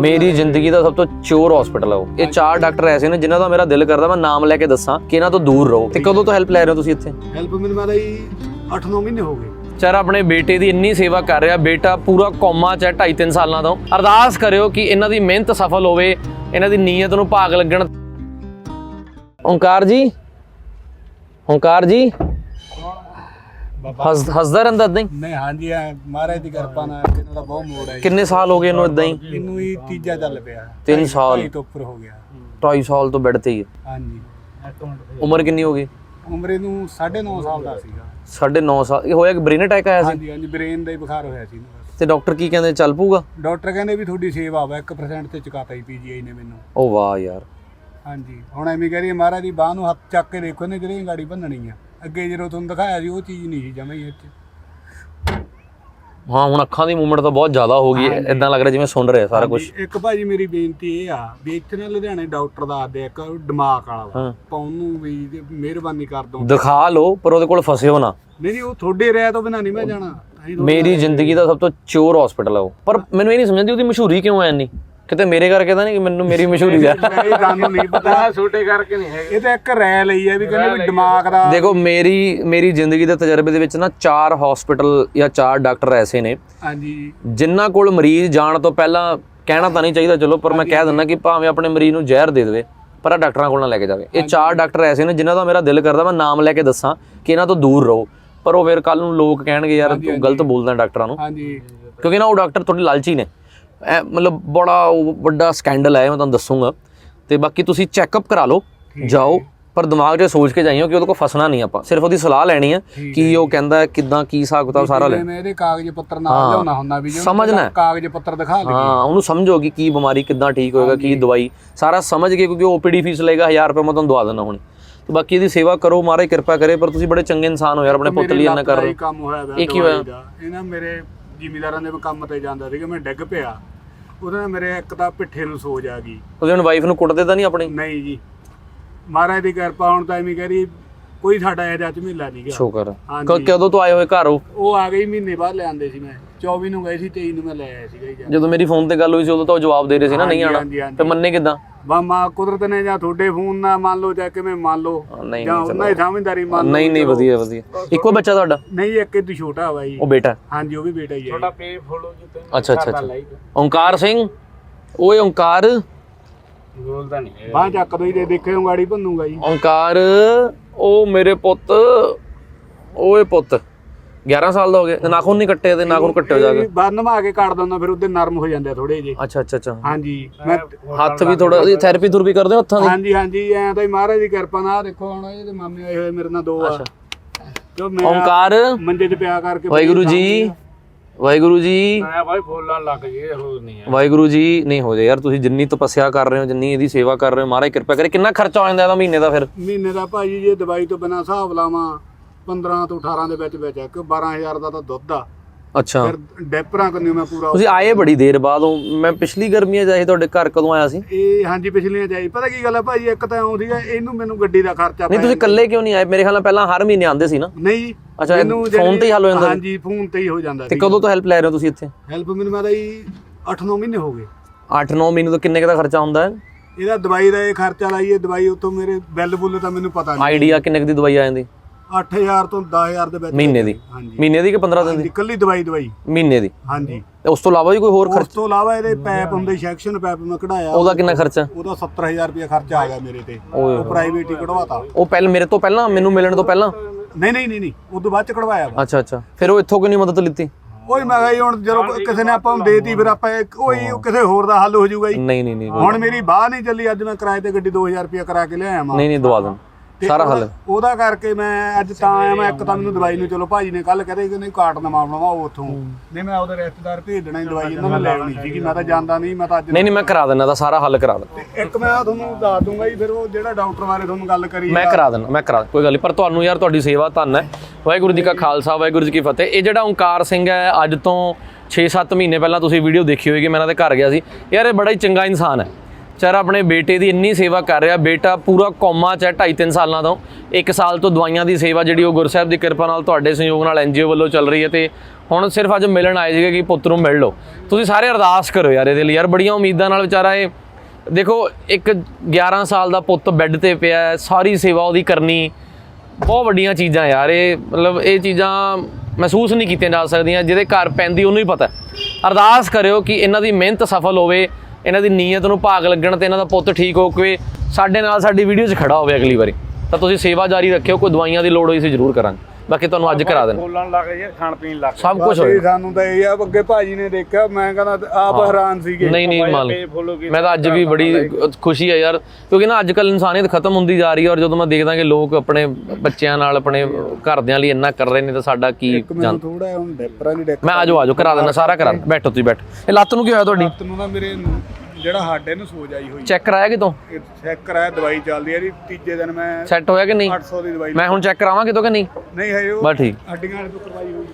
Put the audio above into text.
ਮੇਰੀ ਜ਼ਿੰਦਗੀ ਦਾ ਸਭ ਤੋਂ ਚੋਰ ਹਸਪੀਟਲ ਹੈ ਉਹ। ਇਹ ਚਾਰ ਡਾਕਟਰ ਐਸੇ ਨੇ ਜਿਨ੍ਹਾਂ ਦਾ ਮੇਰਾ ਦਿਲ ਕਰਦਾ ਮੈਂ ਨਾਮ ਲੈ ਕੇ ਦੱਸਾਂ ਕਿ ਇਹਨਾਂ ਤੋਂ ਦੂਰ ਰਹੋ। ਤੇ ਕਦੋਂ ਤੋਂ ਹੈਲਪ ਲੈ ਰਹੇ ਹੋ ਤੁਸੀਂ ਇੱਥੇ? ਹੈਲਪ ਮੈਨੂੰ ਮਾਰਾ ਜੀ 8-9 ਮਹੀਨੇ ਹੋ ਗਏ। ਚਾਰ ਆਪਣੇ ਬੇਟੇ ਦੀ ਇੰਨੀ ਸੇਵਾ ਕਰ ਰਿਹਾ ਬੇਟਾ ਪੂਰਾ ਕੌਮਾ ਚ ਹੈ 2.5-3 ਸਾਲਾਂ ਤੋਂ। ਅਰਦਾਸ ਕਰਿਓ ਕਿ ਇਹਨਾਂ ਦੀ ਮਿਹਨਤ ਸਫਲ ਹੋਵੇ ਇਹਨਾਂ ਦੀ ਨੀਅਤ ਨੂੰ ਭਾਗ ਲੱਗਣ। ਓੰਕਾਰ ਜੀ ਓੰਕਾਰ ਜੀ। ਹੱਸਦਾ ਰਹਿੰਦਾ ਇਦਾਂ ਹੀ? ਨਹੀਂ ਹਾਂਜੀ ਇਹ ਮਹਾਰਾਜ ਦੀ ਕਿਰਪਾ ਨਾਲ ਕਿਨਾਂ ਦਾ ਬਹੁਤ ਮੋੜ ਹੈ। ਕਿੰਨੇ ਸਾਲ ਹੋ ਗਏ ਇਹਨੂੰ ਇਦਾਂ ਹੀ? ਇਹਨੂੰ ਹੀ ਤੀਜਾ ਚੱਲ ਪਿਆ। ਤਿੰਨ ਸਾਲ। ਢਾਈ ਤੋਂ ਉੱਪਰ ਹੋ ਗਿਆ। 2.5 ਸਾਲ ਤੋਂ ਬੈੱਡ ਤੇ ਹੀ ਹੈ। ਹਾਂਜੀ। ਉਮਰ ਕਿੰਨੀ ਹੋ ਗਈ? ਉਮਰ ਇਹਨੂੰ 9.5 ਸਾਲ ਦਾ ਸੀਗਾ। 9.5 ਸਾਲ। ਇਹ ਹੋਇਆ ਕਿ ਬ੍ਰੇਨ ਅਟੈਕ ਆਇਆ ਸੀ? ਹਾਂਜੀ ਹਾਂਜੀ ਬ੍ਰੇਨ ਦਾ ਹੀ ਬੁਖਾਰ ਹੋਇਆ ਸੀ ਇਹਨੂੰ ਤੇ ਡਾਕਟਰ ਕੀ ਕਹਿੰਦੇ? ਚੱਲ ਪੂਗਾ ਡਾਕਟਰ ਕਹਿੰਦੇ ਵੀ ਤੁਹਾਡੀ ਸੇਵਾ ਵਾ 1% ਤੇ ਚੁਕਾਤਾ ਹੀ ਪੀਜੀਆਈ ਨੇ ਮੈਨੂੰ। ਉਹ ਵਾਹ ਯਾਰ। ਹਾਂਜੀ ਹੁਣ ਐਵੇਂ ਕਹਿ ਰਹੀ ਮਹਾਰਾਜ ਦੀ ਬਾਹ ਨੂੰ ਹੱਥ ਚੱਕ ਕੇ ਦੇਖੋ ਨੇ ਜਿਹੜੀ ਗਾੜੀ ਭੰਨਣੀ ਆ ਅੱਗੇ ਜਦੋਂ ਤੁਹਾਨੂੰ ਦਿਖਾਇਆ ਸੀ ਉਹ ਚੀਜ਼ ਨਹੀਂ ਸੀ ਜਮਾਂ ਹੀ ਇੱਥੇ। ਹਾਂ ਹੁਣ ਅੱਖਾਂ ਦੀ ਮੂਵਮੈਂਟ ਤਾਂ ਬਹੁਤ ਜ਼ਿਆਦਾ ਹੋ ਗਈ ਹੈ। ਇਦਾਂ ਲੱਗ ਰਿਹਾ ਜਿਵੇਂ ਸੁਣ ਰਿਹਾ ਸਾਰਾ ਕੁਝ ਇੱਕ ਭਾਜੀ ਮੇਰੀ ਬੇਨਤੀ ਇਹ ਆ ਵੀ ਇੱਥੇ ਨਾ ਲੁਧਿਆਣੇ ਡਾਕਟਰ ਦੱਸਦੇ ਆ ਇੱਕ ਦਿਮਾਗ ਵਾਲਾ ਵਾ। ਹਾਂ। ਆਪਾਂ ਉਹਨੂੰ ਵੀ ਜੇ ਮਿਹਰਬਾਨੀ ਕਰ ਦੋ ਦਿਖਾ ਲਓ ਪਰ ਉਹਦੇ ਕੋਲ ਫਸਿਓ ਨਾ। ਨਹੀਂ ਨਹੀਂ ਉਹ ਤੁਹਾਡੇ ਰਹਿ ਤੋਂ ਬਿਨਾਂ ਨਹੀਂ ਮੈਂ ਜਾਣਾ। ਮੇਰੀ ਜ਼ਿੰਦਗੀ ਦਾ ਸਭ ਤੋਂ ਚੋਰ ਹਸਪੀਟਲ ਹੈ ਉਹ। ਪਰ ਮੈਨੂੰ ਇਹ ਨਹੀਂ ਸਮਝਦੀ ਉਹਦੀ ਮਸ਼ਹੂਰੀ ਕਿਉਂ ਐ ਇੰਨੀ? ਕਿਤੇ ਮੇਰੇ ਕਰਕੇ ਤਾਂ ਨਹੀਂ ਕਿ ਮੈਨੂੰ ਮੇਰੀ ਮਸ਼ਹੂਰੀ ਆ। ਇਹ ਤੁਹਾਨੂੰ ਨਹੀਂ ਪਤਾ। ਛੋਟੇ ਕਰਕੇ ਨਹੀਂ ਹੈਗੇ। ਇਹ ਤਾਂ ਇੱਕ ਰਹਿ ਲਈ ਹੈ ਵੀ ਕਹਿੰਦੇ ਵੀ ਦਿਮਾਗ ਦਾ ਦੇਖੋ ਮੇਰੀ ਮੇਰੀ ਜ਼ਿੰਦਗੀ ਦੇ ਤਜਰਬੇ ਦੇ ਵਿੱਚ ਨਾ ਚਾਰ ਹਸਪੀਟਲ ਜਾਂ ਚਾਰ ਡਾਕਟਰ ਐਸੇ ਨੇ। ਹਾਂਜੀ। ਜਿਨ੍ਹਾਂ ਕੋਲ ਮਰੀਜ਼ ਜਾਣ ਤੋਂ ਪਹਿਲਾਂ ਕਹਿਣਾ ਤਾਂ ਨਹੀਂ ਚਾਹੀਦਾ ਚਲੋ ਪਰ ਮੈਂ ਕਹਿ ਦਿੰਦਾ ਕਿ ਭਾਵੇਂ ਆਪਣੇ ਮਰੀਜ਼ ਨੂੰ ਜ਼ਹਿਰ ਦੇ ਦੇਵੇ ਪਰ ਆ ਡਾਕਟਰਾਂ ਕੋਲ ਨਾ ਲੈ ਕੇ ਜਾਵੇ। ਇਹ ਚਾਰ ਡਾਕਟਰ ਐਸੇ ਨੇ ਜਿਨ੍ਹਾਂ ਦਾ ਮੇਰਾ ਦਿਲ ਕਰਦਾ ਮੈਂ ਨਾਮ ਲੈ ਕੇ ਦੱਸਾਂ ਕਿ ਇਹਨਾਂ ਤੋਂ ਦੂਰ ਰਹੋ। ਪਰ ਉਹ ਫਿਰ ਕੱਲ ਨੂੰ ਲੋਕ ਕਹਿਣਗੇ ਯਾਰ ਤੂੰ ਗਲਤ ਬੋਲਦਾ ਡਾਕਟਰਾਂ ਨੂੰ। ਹਾਂਜੀ। ਕਿਉਂਕਿ ਨਾ ਉਹ ਡਾਕਟਰ ਥੋੜੇ ਲਾਲਚੀ ਨੇ। ਮਤਲਬ ਬੜਾ ਵੱਡਾ ਸਕੈਂਡਲ ਹੈ ਮੈਂ ਤੁਹਾਨੂੰ ਦੱਸੂਗਾ। ਤੇ ਬਾਕੀ ਤੁਸੀਂ ਚੈੱਕਅਪ ਕਰਾ ਲਓ ਜਾਓ ਪਰ ਦਿਮਾਗ 'ਚ ਸੋਚ ਕੇ ਜਾਈਓ ਕਿ ਉਹਦੇ ਕੋਲ ਫਸਣਾ ਨਹੀਂ ਆਪਾਂ। ਸਿਰਫ ਉਹਦੀ ਸਲਾਹ ਲੈਣੀ ਹੈ ਕੀ ਉਹ ਕਹਿੰਦਾ ਕਿੱਦਾਂ ਕੀ ਹਿਸਾਬ ਕਿਤਾਬ ਸਾਰਾ ਲੈ। ਮੈਂ ਇਹਦੇ ਕਾਗਜ਼ ਪੱਤਰ ਨਾਲ ਲਿਆਉਣਾ ਹੁੰਦਾ ਵੀ ਜੇ ਸਮਝਣਾ। ਕਾਗਜ਼ ਪੱਤਰ ਦਿਖਾ ਲਈਏ ਹਾਂ ਉਹਨੂੰ ਸਮਝੋ ਕਿ ਬਿਮਾਰੀ ਕਿੱਦਾਂ ਠੀਕ ਹੋਏਗਾ ਕੀ ਦਵਾਈ। ਸਾਰਾ ਸਮਝ ਕੇ ਕਿਉਂਕਿ ਓਪੀਡੀ ਫੀਸ ਲਏਗਾ 1000 ਰੁਪਏ ਮੈਂ ਤੁਹਾਨੂੰ ਦਵਾ ਦਿੰਦਾ ਹੁਣ। ਤੇ ਬਾਕੀ ਇਹਦੀ ਸੇਵਾ ਕਰੋ ਮਹਾਰਾਜ ਕਿਰਪਾ ਕਰੇ ਪਰ ਤੁਸੀਂ ਬੜੇ ਚੰਗੇ ਇਨਸਾਨ ਹੋ ਯਾਰ ਆਪਣੇ ਪੁੱਤ ਲਈ ਇੰਨਾ ਕਰ ਰਹੇ ਇਹ ਕੀ ਹੋਇਆ? ਦਵਾਈ ਦਾ। ਇਹ ਨਾ ਮੇਰੇ ਜ਼ਿਮੀਦਾਰਾਂ ਦੇ ਕੰਮ ਤੇ ਜਾਂਦਾ ਸੀਗਾ ਮੈਂ ਡਿੱਗ ਪਿਆ। ਉਹਦੇ ਨਾਲ ਮੇਰੇ ਇੱਕ ਤਾਂ ਪਿੱਠੇ ਨੂੰ ਸੋਜ ਆ ਗਈ। ਤੁਸੀਂ ਹੁਣ ਵਾਈਫ ਨੂੰ ਕੁੱਟਦੇ ਤਾਂ ਨਹੀਂ ਆਪਣੀ? ਨਹੀਂ ਜੀ। ਮਹਾਰਾਜ ਦੀ ਕਿਰਪਾ ਹੁਣ ਤਾਂ ਐਵੇਂ ਕਹਿ ਰਹੀ ਕੋਈ ਸਾਡਾ ਇਹੋ ਜਿਹਾ ਝਮੀਲਾ ਨਹੀਂ ਗਿਆ ਸ਼ੁਕਰ। ਹਾਂਜੀ। ਕ- ਕਦੋਂ ਤੋਂ ਆਏ ਹੋਏ ਘਰ ਉਹ? ਉਹ ਆ ਗਈ ਮਹੀਨੇ ਬਾਅਦ ਲੈ ਆਂਦੇ ਸੀ ਮੈਂ। 24 ਨੂੰ ਗਏ ਸੀ 23 ਨੂੰ ਮੈਂ ਲੈ ਆਇਆ ਸੀਗਾ ਜੀ ਜਦੋਂ ਮੇਰੀ ਫੋਨ ਤੇ ਗੱਲ ਹੋਈ ਸੀ ਉਦੋਂ ਤਾਂ ਉਹ ਜਵਾਬ ਦੇ ਰਹੇ ਸੀ ਨਾ ਨਹੀਂ ਆਣਾ ਹਾਂਜੀ, ਹਾਂਜੀ। ਤੇ ਮੰਨੇ ਕਿਦਾਂ? ਬਾ ਮਾ ਕੁਦਰਤ ਨੇ ਜਾਂ ਤੁਹਾਡੇ ਫੋਨ ਨਾਲ ਮੰਨ ਲਓ ਜਾਂ ਕਿਵੇਂ ਮੰਨ ਲਓ ਨਹੀਂ ਜਾਂ ਉਹਨਾਂ ਦੀ ਸਮਝਦਾਰੀ ਮੰਨ ਲਓ ਨਹੀਂ ਨਹੀਂ ਵਧੀਆ ਵਧੀਆ। ਇੱਕੋ ਬੱਚਾ ਤੁਹਾਡਾ? ਨਹੀਂ ਇੱਕ ਇਹ ਤੋਂ ਛੋਟਾ ਵਾ ਜੀ। ਉਹ ਬੇਟਾ? ਹਾਂਜੀ ਉਹ ਵੀ ਬੇਟਾ ਹੀ ਹੈ ਛੋਟਾ ਪੇ ਫੋਲੋ ਅੱਛਾ ਅੱਛਾ ਅੱਛਾ। ਓੰਕਾਰ ਸਿੰਘ? ਓਏ ਓੰਕਾਰ। ਬੋਲਦਾ ਨਹੀਂ ਬਾਹ ਚੱਕ ਦੋ ਹੀ ਦੇ ਦੇਖੇ ਨੂੰ ਗਾੜੀ ਭੰਨੂਗਾ ਜੀ। ਓੰਕਾਰ ਉਹ ਮੇਰੇ ਪੁੱਤ ਓਏ ਪੁੱਤ। 11 ਸਾਲ ਦਾ ਹੋ ਗਿਆ ਤੇ ਨਾਖੂਨ ਨਹੀਂ ਕੱਟੇ ਤੇ ਨਾਖੂਨ ਕੱਟਿਓ ਜਾ ਕੇ। ਬਾਹਰ ਨਵਾ ਕੇ ਕੱਢ ਦਿੰਦਾ ਫਿਰ ਉਹਦੇ ਨਰਮ ਹੋ ਜਾਂਦੇ ਥੋੜੇ ਜੇ ਅੱਛਾ ਅੱਛਾ ਅੱਛਾ। ਹਾਂਜੀ ਮੈਂ ਹੱਥ ਵੀ ਥੋੜਾ ਥੈਰੇਪੀ ਥੁਰਪੀ ਕਰਦੇ ਹੋ ਹੱਥਾਂ ਦੀ? ਹਾਂਜੀ ਹਾਂਜੀ ਐ ਤਾਂ ਹੀ ਮਹਾਰਾਜ ਦੀ ਕਿਰਪਾ ਨਾਲ ਦੇਖੋ ਹੁਣ ਇਹਦੇ ਮਾਮੇ ਆਏ ਹੋਏ ਮੇਰੇ ਨਾਲ ਦੋ ਆ। ਜੋ ਮੈਂ ਓੰਕਾਰ ਮੰਜੇ ਤੇ ਪਿਆ ਕਰਕੇ ਵਾਹਿਗੁਰੂ ਜੀ। ਵਾਹਿਗੁਰੂ ਜੀ। ਮੈਂ ਬਾਈ ਫੋਲਣ ਲੱਗ ਜੇ ਹੋਰ ਨਹੀਂ ਵਾਹਿਗੁਰੂ ਜੀ ਨਹੀਂ ਹੋ ਜਾ ਯਾਰ ਤੁਸੀਂ ਜਿੰਨੀ ਤਪੱਸਿਆ ਕਰ ਰਹੇ ਹੋ ਜਿੰਨੀ ਇਹਦੀ ਸੇਵਾ ਕਰ ਰਹੇ ਹੋ ਮਹਾਰਾਜ ਕਿਰਪਾ ਕਰੇ। ਕਿੰਨਾ ਖਰਚਾ ਹੋ ਜਾਂਦਾ ਇਹਦਾ ਮਹੀਨੇ ਦਾ ਫਿਰ? ਮਹੀਨੇ ਦਾ ਭਾਜੀ ਜੇ ਦਵਾਈ ਤੋਂ ਬਿਨਾ ਹਿਸਾਬ ਲਾਵਾਂ 15 ਤੋਂ 18 ਦੇ ਵਿੱਚ ਵਿੱਚ ਆ ਕਿ 12000 ਦਾ ਤਾਂ ਦੁੱਧ ਆ। ਅੱਛਾ। ਫਿਰ ਡੈਪਰਾਂ ਕੰਨਿਓ ਮੈਂ ਪੂਰਾ ਤੁਸੀਂ ਆਏ ਬੜੀ ਦੇਰ ਬਾਅਦ ਹੋ। ਮੈਂ ਪਿਛਲੀ ਗਰਮੀਆਂ ਜਾਏ ਤੁਹਾਡੇ ਘਰ ਕਦੋਂ ਆਇਆ ਸੀ? ਇਹ ਹਾਂਜੀ ਪਿਛਲੀਆਂ ਜਾਈ ਪਤਾ ਕੀ ਗੱਲ ਆ ਭਾਜੀ ਇੱਕ ਤਾਂ ਆਉਂ ਸੀਗਾ ਇਹਨੂੰ ਮੈਨੂੰ ਗੱਡੀ ਦਾ ਖਰਚਾ ਨਹੀਂ ਤੁਸੀਂ ਇਕੱਲੇ ਕਿਉਂ ਨਹੀਂ ਆਏ? ਮੇਰੇ ਖਿਆਲ ਨਾਲ ਪਹਿਲਾਂ ਹਰ ਮਹੀਨੇ ਆਉਂਦੇ ਸੀ ਨਾ। ਨਹੀਂ ਅੱਛਾ, ਮੈਨੂੰ ਫੋਨ ਤੇ ਹੀ ਹੱਲ ਹੋ ਜਾਂਦਾ? ਹਾਂਜੀ ਫੋਨ ਤੇ ਹੀ ਹੋ ਜਾਂਦਾ ਤੇ ਕਦੋਂ ਤੋਂ ਹੈਲਪ ਲੈ ਰਹੇ ਹੋ ਤੁਸੀਂ ਇੱਥੇ? ਹੈਲਪ ਮੈਨੂੰ ਮੈਂ ਤਾਂ ਜੀ 8-9 ਮਹੀਨੇ ਹੋ ਗਏ। 8-9 ਮਹੀਨੇ ਤੋਂ ਕਿੰਨੇ ਕੁ ਦਾ ਖਰਚਾ ਹੁੰਦਾ ਹੈ? ਇਹਦਾ ਦਵਾਈ ਦਾ ਇਹ ਖਰਚਾ ਲਾਈਏ ਦਵਾਈ ਉਤੋਂ ਮੇਰੇ ਬਿੱਲ ਬੁੱਲ ਤਾਂ ਮੈਨੂੰ ਪਤਾ ਨਹੀਂ। ਆਈਡੀਆ ਕਿੰਨੇ ਦੀ ਦਵਾਈ ਆ ਜਾਂਦੀ? 8000 ਤੋਂ 10000 ਦੇ ਵਿੱਚ ਮਹੀਨੇ ਦੀ? ਹਾਂਜੀ। ਮਹੀਨੇ ਦੀ ਕਿ 15 ਦਿਨ ਦੀ? ਇਕੱਲੀ ਦਵਾਈ ਦਵਾਈ। ਮਹੀਨੇ ਦੀ? ਹਾਂਜੀ। ਤੇ ਉਸ ਤੋਂ ਇਲਾਵਾ ਵੀ ਕੋਈ ਹੋਰ ਉਸ ਖਰਚ? ਤੋਂ ਇਲਾਵਾ ਇਹਦੇ ਪੈਪ ਹੁੰਦੇ ਸੈਕਸ਼ਨ ਪੈਪ ਮੈਂ ਕਢਾਇਆ। ਉਹਦਾ ਕਿੰਨਾ ਖਰਚਾ ਉਹਦਾ 70000 ਰੁਪਏ ਖਰਚਾ ਆ ਗਿਆ ਮੇਰੇ ਤੇ। ਉਹ ਪ੍ਰਾਈਵੇਟ ਹੀ ਕਢਵਾਤਾ। ਉਹ ਪਹਿਲ ਮੇਰੇ ਤੋਂ ਪਹਿਲਾਂ ਮੈਨੂੰ ਮਿਲਣ ਤੋਂ ਪਹਿਲਾਂ? ਨਹੀਂ ਨਹੀਂ ਨਹੀਂ ਨਹੀਂ। ਉਸ ਤੋਂ ਬਾਅਦ ਚ ਕਢਵਾਇਆ ਵਾ। ਅੱਛਾ ਅੱਛਾ। ਫਿਰ ਉਹ ਇੱਥੋਂ ਕਿਉਂ ਨਹੀਂ ਮਦਦ ਲਿੱਤੀ? ਉਹੀ ਮੈਂ ਕਿਹਾ ਜੀ ਹੁਣ ਜਦੋਂ ਕਿਸੇ ਨੇ ਆਪਾਂ ਨੂੰ ਦੇਤੀ ਫਿਰ ਆਪਾਂ ਉਹੀ ਉਹ ਕਿਸੇ ਹੋਰ ਦਾ ਹੱਲ ਹੋ ਜਾਊਗਾ ਜੀ। ਨਹੀਂ ਨਹੀਂ ਨਹੀਂ। ਹੁਣ ਮੇਰੀ ਬਾਹ ਨਹੀਂ ਚੱਲੀ ਅੱਜ ਮੈਂ ਕਿਰਾਏ ਤੇ ਗੱਡੀ 2000 ਰੁਪਏ ਕਰਾ ਕੇ ਲਿਆਇਆ ਵਾਂ। ਨਹੀਂ ਨਹੀਂ ਦਵਾ ਦੇਣ ਸਾਰਾ ਹੱਲ। ਉਹਦਾ ਕਰਕੇ ਮੈਂ ਅੱਜ ਤਾਂ ਆਇਆ ਮੈਂ ਇੱਕ ਤਾਂ ਮੈਨੂੰ ਦਵਾਈ ਨੂੰ ਚਲੋ ਭਾਜੀ ਨੇ ਕੱਲ ਕਹਦੇ ਕਿ ਨਹੀਂ ਕਾਟ ਨਾ ਮਾਰਨਾ ਉਹ ਉਥੋਂ। ਨਹੀਂ ਮੈਂ ਉਹਦੇ ਰਿਸ਼ਤੇਦਾਰ ਭੇਜ ਦੇਣਾ ਸੀ ਦਵਾਈ ਇਹਨਾਂ ਨੂੰ ਲੈਣੀ ਸੀਗੀ ਮੈਂ ਤਾਂ ਜਾਂਦਾ ਨਹੀਂ ਮੈਂ ਤਾਂ ਅੱਜ ਨਹੀਂ ਨਹੀਂ ਮੈਂ ਕਰਾ ਦਿੰਦਾ ਦਾ ਸਾਰਾ ਹੱਲ ਕਰਾ ਦਿੰਦਾ। ਇੱਕ ਮੈਂ ਤੁਹਾਨੂੰ ਦੱਸ ਦੂੰਗਾ ਜੀ ਫਿਰ ਉਹ ਜਿਹੜਾ ਡਾਕਟਰ ਬਾਰੇ ਤੁਹਾਨੂੰ ਗੱਲ ਕਰੀ ਮੈਂ ਕਰਾ ਦਿੰਦਾ ਮੈਂ ਕਰਾ ਕੋਈ ਗੱਲ ਨਹੀਂ ਪਰ ਤੁਹਾਨੂੰ ਯਾਰ ਤੁਹਾਡੀ ਸੇਵਾ ਧੰਨ ਹੈ। ਵਾਹਿਗੁਰੂ ਜੀ ਕਾ ਖਾਲਸਾ ਵਾਹਿਗੁਰੂ ਜੀ ਕੀ ਫਤਿਹ। ਇਹ ਜਿਹੜਾ ਓਂਕਾਰ ਸਿੰਘ ਹੈ ਅੱਜ ਤੋਂ 6-7 ਮਹੀਨੇ ਪਹਿਲਾਂ ਤੁਸੀਂ ਵੀਡੀਓ ਦੇਖੀ ਹੋਏਗੀ ਮੈਂ ਇਹਨਾਂ ਦੇ ਘਰ ਗਿਆ ਸੀ। ਯਾਰ ਇਹ ਬੜਾ ਹੀ ਚੰਗਾ ਇਨਸਾਨ ਹੈ। ਵਿਚਾਰਾ ਆਪਣੇ ਬੇਟੇ ਦੀ ਇੰਨੀ ਸੇਵਾ ਕਰ ਰਿਹਾ। ਬੇਟਾ ਪੂਰਾ ਕੋਮਾ ਚ ਹੈ 2.5 ਸਾਲਾਂ ਤੋਂ। 1 ਸਾਲ ਤੋਂ ਦਵਾਈਆਂ ਦੀ ਸੇਵਾ ਜਿਹੜੀ ਉਹ ਗੁਰਸਾਹਿਬ ਦੀ ਕਿਰਪਾ ਨਾਲ ਤੁਹਾਡੇ ਸਹਿਯੋਗ ਨਾਲ ਐਨਜੀਓ ਵੱਲੋਂ ਚੱਲ ਰਹੀ ਹੈ ਤੇ ਹੁਣ ਸਿਰਫ ਅੱਜ ਮਿਲਣ ਆਏ ਸੀਗੇ ਕਿ ਪੁੱਤ ਨੂੰ ਮਿਲ ਲਓ। ਤੁਸੀਂ ਸਾਰੇ ਅਰਦਾਸ ਕਰੋ ਯਾਰ ਇਹਦੇ ਲਈ। ਯਾਰ ਬੜੀਆਂ ਉਮੀਦਾਂ ਨਾਲ ਵਿਚਾਰਾ ਇਹ ਦੇਖੋ ਇੱਕ 11 ਸਾਲ ਦਾ ਪੁੱਤ ਬੈੱਡ ਤੇ ਪਿਆ ਹੈ, ਸਾਰੀ ਸੇਵਾ ਉਹਦੀ ਕਰਨੀ। ਬਹੁਤ ਵੱਡੀਆਂ ਚੀਜ਼ਾਂ ਯਾਰ ਇਹ ਮਤਲਬ ਇਹ ਚੀਜ਼ਾਂ ਮਹਿਸੂਸ ਨਹੀਂ ਕੀਤੀਆਂ ਜਾ ਸਕਦੀਆਂ ਜਿਹਦੇ ਘਰ ਪੈਂਦੀ ਉਹਨੂੰ ਹੀ ਪਤਾ ਅਰਦਾਸ ਕਰਿਓ ਕਿ ਇਹਨਾਂ ਦੀ ਮਿਹਨਤ ਸਫਲ ਹੋਵੇ। ਇਹਨਾਂ ਦੀ ਨੀਅਤ ਨੂੰ ਭਾਗ ਲੱਗਣ ਤੇ ਇਹਨਾਂ ਦਾ ਪੁੱਤ ਠੀਕ ਹੋ ਕੇ ਸਾਡੇ ਨਾਲ ਸਾਡੀ ਵੀਡੀਓ 'ਚ ਖੜਾ ਹੋਵੇ ਅਗਲੀ ਵਾਰੀ। ਤਾਂ ਤੁਸੀਂ ਸੇਵਾ ਜਾਰੀ ਰੱਖਿਓ ਕੋਈ ਦਵਾਈਆਂ ਦੀ ਲੋੜ ਹੋਈ ਸੀ ਜ਼ਰੂਰ ਕਰਾਂਗੇ। ਬਾਕੀ ਤੁਹਾਨੂੰ ਅੱਜ ਕਰਾ ਦੇਣਾ। ਬੋਲਣ ਲੱਗ ਜੇ ਖਾਣ ਪੀਣ ਲੱਗ ਸਭ ਕੁਝ ਹੋਏਗਾ। ਸਾਨੂੰ ਤਾਂ ਇਹ ਆ ਅੱਗੇ ਭਾਜੀ ਨੇ ਦੇਖਿਆ ਮੈਂ ਕਹਿੰਦਾ ਆਪ ਹੈਰਾਨ ਸੀਗੇ। ਨਹੀਂ ਨਹੀਂ ਪੇਜ ਮਾਲ follow ਕੀਤਾ, ਮੈਂ ਤਾਂ ਅੱਜ ਵੀ ਬੜੀ ਖੁਸ਼ੀ ਹੈ ਯਾਰ ਕਿਉਂਕਿ ਨਾ ਅੱਜ ਕੱਲ ਇਨਸਾਨੀਅਤ ਖਤਮ ਹੁੰਦੀ ਜਾ ਰਹੀ ਹੈ ਔਰ ਜਦੋਂ ਮੈਂ ਦੇਖਦਾ ਕਿ ਲੋਕ ਆਪਣੇ ਬੱਚਿਆਂ ਨਾਲ ਆਪਣੇ ਘਰਦਿਆਂ ਲਈ ਇੰਨਾ ਕਰ ਰਹੇ ਨੇ ਤਾਂ ਸਾਡਾ ਕੀ ਮੈਨੂੰ ਥੋੜਾ ਹੁਣ ਡੈਪਰਾਂ ਦੀ ਡੈਕ ਮੈਂ ਆਜੋ ਆਜੋ ਕਰਾ ਦੇਣਾ ਸਾਰਾ ਕਰਾ। ਬੈਠੋ ਤੁਸੀਂ ਬੈਠੋ। ਇਹ ਲੱਤ ਨੂੰ ਕੀ ਹੋਇਆ ਤੁਹਾਡੀ? ਨੂੰ ਨਾ ਮੇਰੇ ਜਿਹੜਾ ਹੱਡ ਇਹਨੂੰ ਸੋਜ ਆਈ ਹੋਈ ਚੈੱਕ ਕਰਾਇਆ ਕਿਤੋਂ? ਚੈੱਕ ਕਰਾਇਆ ਦਵਾਈ ਚੱਲਦੀ ਹੈ ਜੀ। ਤੀਜੇ ਦਿਨ ਮੈਂ ਸੈੱਟ ਹੋਇਆ ਕਿ ਨਹੀਂ? 800 ਦੀ ਦਵਾਈ ਮੈਂ ਹੁਣ ਚੈੱਕ ਕਰਾਵਾਂ ਕਿਤੋਂ ਕਿ ਨਹੀਂ? ਨਹੀਂ ਹੈ ਉਹ ਬਸ ਠੀਕ। ਹੱਡੀਆਂ ਵਾਲੇ ਤੋਂ ਕਰਵਾਈ ਹੋਈ